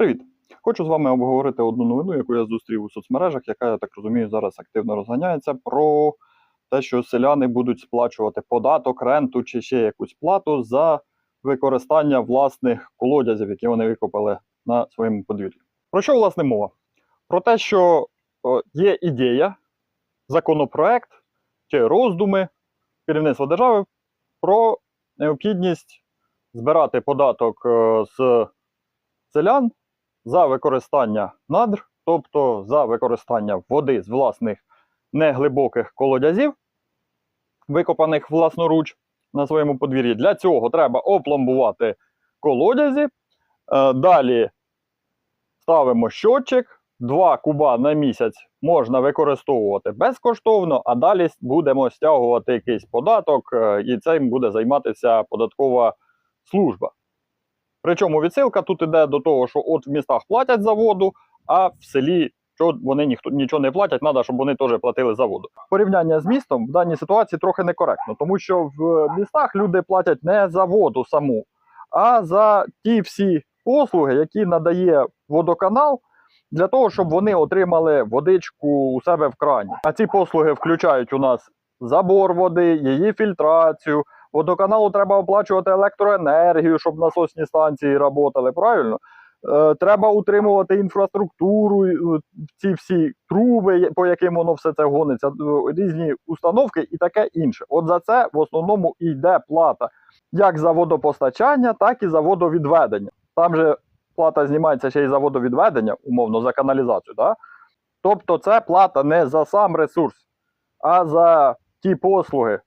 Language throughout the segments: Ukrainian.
Привіт! Хочу з вами обговорити одну новину, яку я зустрів у соцмережах, яка, я так розумію, зараз активно розганяється, про те, що селяни будуть сплачувати податок, ренту чи ще якусь плату за використання власних колодязів, які вони викопали на своєму подвір'ї. Про що власне мова? Про те, що є ідея, законопроект чи роздуми керівництва держави про необхідність збирати податок е, з селян за використання надр, тобто за використання води з власних неглибоких колодязів, викопаних власноруч на своєму подвір'ї. Для цього треба опломбувати колодязі. Е, Далі ставимо щотчик. 2 куба на місяць можна використовувати безкоштовно, а далі будемо стягувати якийсь податок, е, і цим буде займатися податкова служба. Причому відсилка тут іде до того, що от в містах платять за воду, а в селі що вони ніхто нічого не платять, треба, щоб вони теж платили за воду. Порівняння з містом в даній ситуації трохи некоректно, тому що в містах люди платять не за воду саму, а за ті всі послуги, які надає водоканал. Для того, щоб вони отримали водичку у себе в крані. А ці послуги включають у нас забор води, її фільтрацію, Водоканалу треба оплачувати електроенергію, щоб насосні станції працювали, правильно? Е, треба утримувати інфраструктуру, е, ці всі труби, по яким воно все це гониться, е, різні установки і таке інше. От за це в основному і йде плата як за водопостачання, так і за водовідведення. Там же плата знімається ще й за водовідведення, умовно, за каналізацію. Да? Тобто це плата не за сам ресурс, а за ті послуги,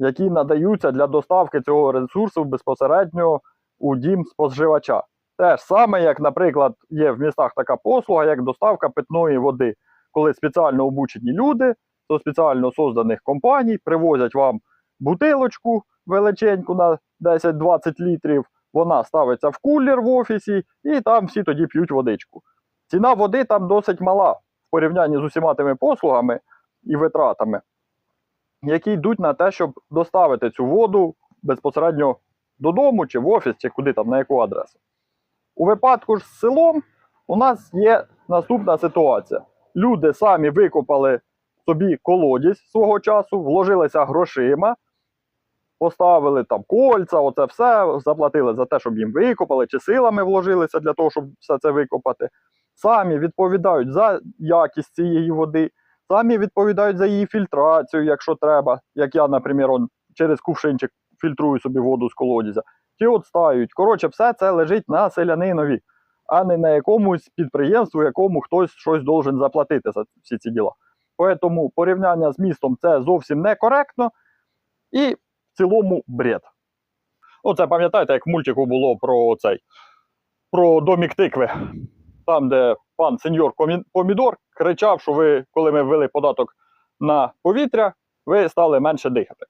які надаються для доставки цього ресурсу безпосередньо у дім споживача. Те ж саме, як, наприклад, є в містах така послуга, як доставка питної води, коли спеціально обучені люди до спеціально созданих компаній привозять вам бутилочку величеньку на 10-20 літрів, вона ставиться в кулер в офісі, і там всі тоді п'ють водичку. Ціна води там досить мала в порівнянні з усіма тими послугами і витратами які йдуть на те, щоб доставити цю воду безпосередньо додому, чи в офіс, чи куди там, на яку адресу. У випадку ж з селом у нас є наступна ситуація. Люди самі викопали собі колодязь свого часу, вложилися грошима, поставили там кольця, оце все, заплатили за те, щоб їм викопали, чи силами вложилися для того, щоб все це викопати. Самі відповідають за якість цієї води, самі відповідають за її фільтрацію, якщо треба. Як я, наприклад, через кувшинчик фільтрую собі воду з колодязя, чи отстають. Коротше, все це лежить на селянинові, а не на якомусь підприємству, якому хтось щось должен заплатити за всі ці діла. Тому порівняння з містом це зовсім некоректно і в цілому бред. Оце пам'ятаєте, як в мультику було про цей про домік тикви, там, де пан сеньор Помідор кричав, що ви, коли ми ввели податок на повітря, ви стали менше дихати.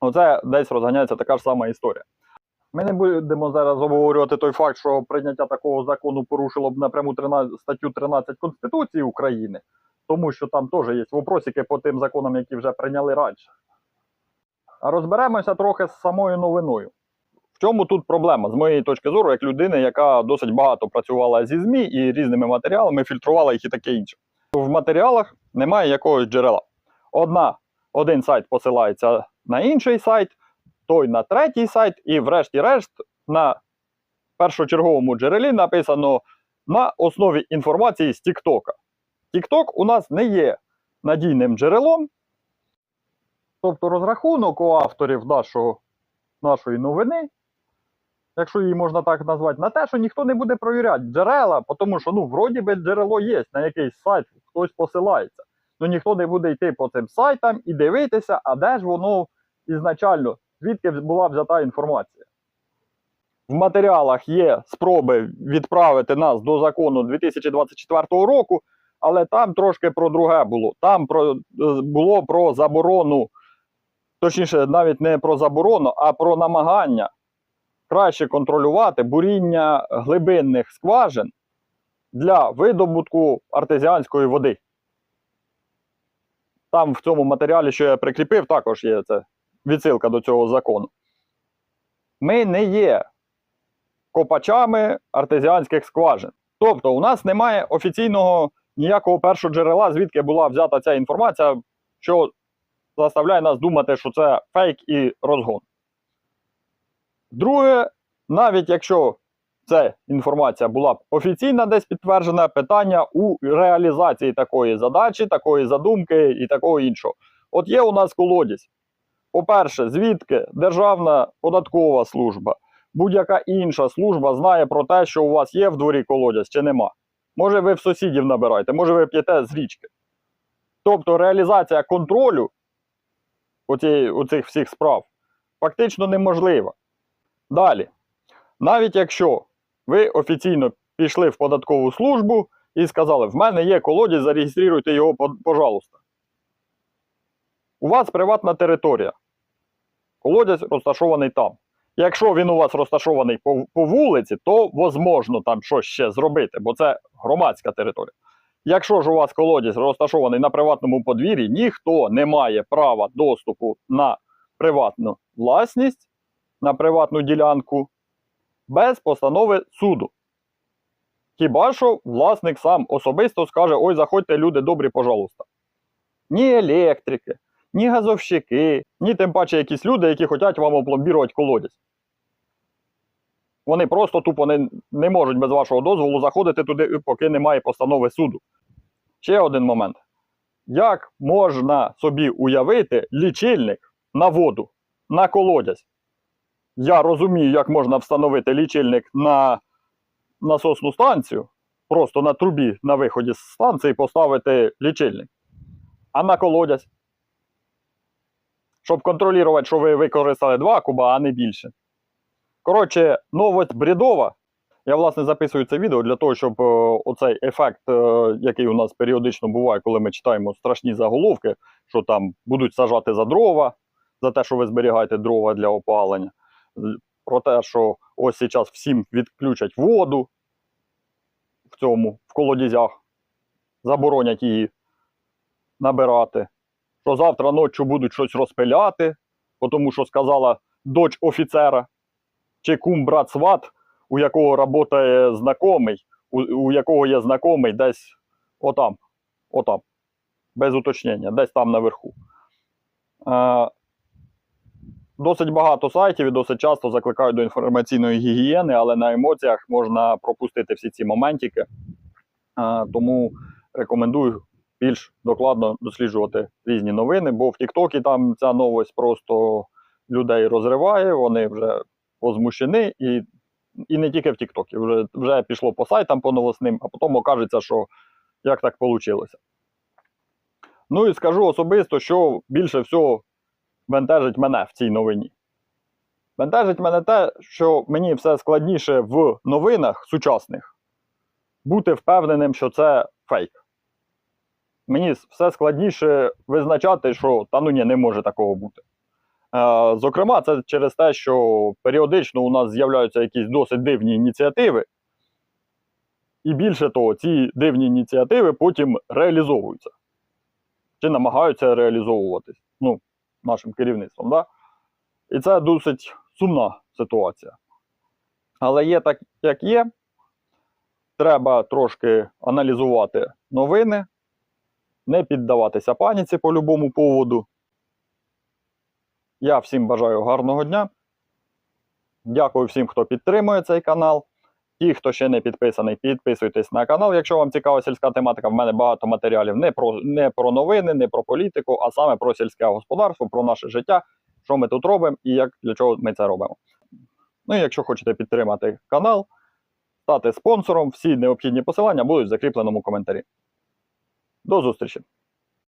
Оце десь розганяється така ж сама історія. Ми не будемо зараз обговорювати той факт, що прийняття такого закону порушило б напряму 13, статтю 13 Конституції України, тому що там теж є вопросики по тим законам, які вже прийняли раніше. А розберемося трохи з самою новиною. Чому тут проблема, з моєї точки зору, як людини, яка досить багато працювала зі ЗМІ і різними матеріалами, фільтрувала їх і таке інше. В матеріалах немає якогось джерела. Одна, один сайт посилається на інший сайт, той на третій сайт, і врешті-решт на першочерговому джерелі написано на основі інформації з Тіктока. Тікток у нас не є надійним джерелом. Тобто розрахунок у авторів нашого, нашої новини, якщо її можна так назвати, на те, що ніхто не буде провіряти джерела, тому що ну, вроді би джерело є на якийсь сайт, хтось посилається. Ну ніхто не буде йти по цим сайтам і дивитися, а де ж воно ізначально, звідки була взята інформація. В матеріалах є спроби відправити нас до закону 2024 року, але там трошки про друге було. Там про, було про заборону, точніше, навіть не про заборону, а про намагання краще контролювати буріння глибинних скважин для видобутку артезіанської води. Там в цьому матеріалі, що я прикріпив, також є це відсилка до цього закону. Ми не є копачами артезіанських скважин. Тобто, у нас немає офіційного ніякого першого джерела, звідки була взята ця інформація, що заставляє нас думати, що це фейк і розгон. Друге, навіть якщо ця інформація була б офіційна, десь підтверджена, питання у реалізації такої задачі, такої задумки і такого іншого. От є у нас колодязь. По-перше, звідки Державна податкова служба, будь-яка інша служба знає про те, що у вас є в дворі колодязь чи нема. Може, ви в сусідів набираєте, може, ви п'єте з річки. Тобто реалізація контролю оцієї, оцих всіх справ фактично неможлива. Далі, навіть якщо ви офіційно пішли в податкову службу і сказали, в мене є колодязь, зареєструйте його, пожалуйста. У вас приватна територія. Колодязь розташований там. Якщо він у вас розташований по, по вулиці, то возможно там щось ще зробити, бо це громадська територія. Якщо ж у вас колодязь розташований на приватному подвір'ї, ніхто не має права доступу на приватну власність, на приватну ділянку без постанови суду. Хіба що власник сам особисто скаже: ой, заходьте, люди добрі, пожалуйста. Ні електрики, ні газовщики, ні тим паче якісь люди, які хочуть вам опломбірувати колодязь. Вони просто тупо не, не можуть без вашого дозволу заходити туди, поки немає постанови суду. Ще один момент. Як можна собі уявити лічильник на воду, на колодязь? Я розумію, як можна встановити лічильник на насосну станцію, просто на трубі на виході з станції поставити лічильник, а на колодязь. Щоб контролювати, що ви використали 2 куба, а не більше. Коротше, новость бредова. Я, власне, записую це відео для того, щоб е, оцей ефект, е, який у нас періодично буває, коли ми читаємо страшні заголовки, що там будуть сажати за дрова, за те, що ви зберігаєте дрова для опалення, про те, що ось зараз всім відключать воду в цьому, в колодязях, заборонять її набирати, що завтра ночі будуть щось розпиляти, тому що сказала дочь офіцера чи кум брат сват, у якого працює знайомий, у, у якого є знайомий десь отам, отам, без уточнення, десь там наверху. Е, досить багато сайтів і досить часто закликають до інформаційної гігієни, але на емоціях можна пропустити всі ці моментики. Тому рекомендую більш докладно досліджувати різні новини, бо в Тіктокі там ця новость просто людей розриває, вони вже возмущені, і, і не тільки в Тіктокі, вже, вже пішло по сайтам по новосним, а потім окажеться, що як так вийшло. Ну і скажу особисто, що більше всього бентежить мене в цій новині. Бентежить мене те, що мені все складніше в новинах сучасних бути впевненим, що це фейк. Мені все складніше визначати, що та ну ні, не може такого бути. Е, Зокрема, це через те, що періодично у нас з'являються якісь досить дивні ініціативи, і більше того, ці дивні ініціативи потім реалізовуються чи намагаються реалізовуватись нашим керівництвом. Да? І це досить сумна ситуація. Але є так, як є. Треба трошки аналізувати новини, не піддаватися паніці по будь-якому поводу. Я всім бажаю гарного дня. Дякую всім, хто підтримує цей канал. Ті, хто ще не підписаний, підписуйтесь на канал, якщо вам цікава сільська тематика. В мене багато матеріалів не про, не про новини, не про політику, а саме про сільське господарство, про наше життя, що ми тут робимо і як для чого ми це робимо. Ну і якщо хочете підтримати канал, стати спонсором, всі необхідні посилання будуть в закріпленому коментарі. До зустрічі!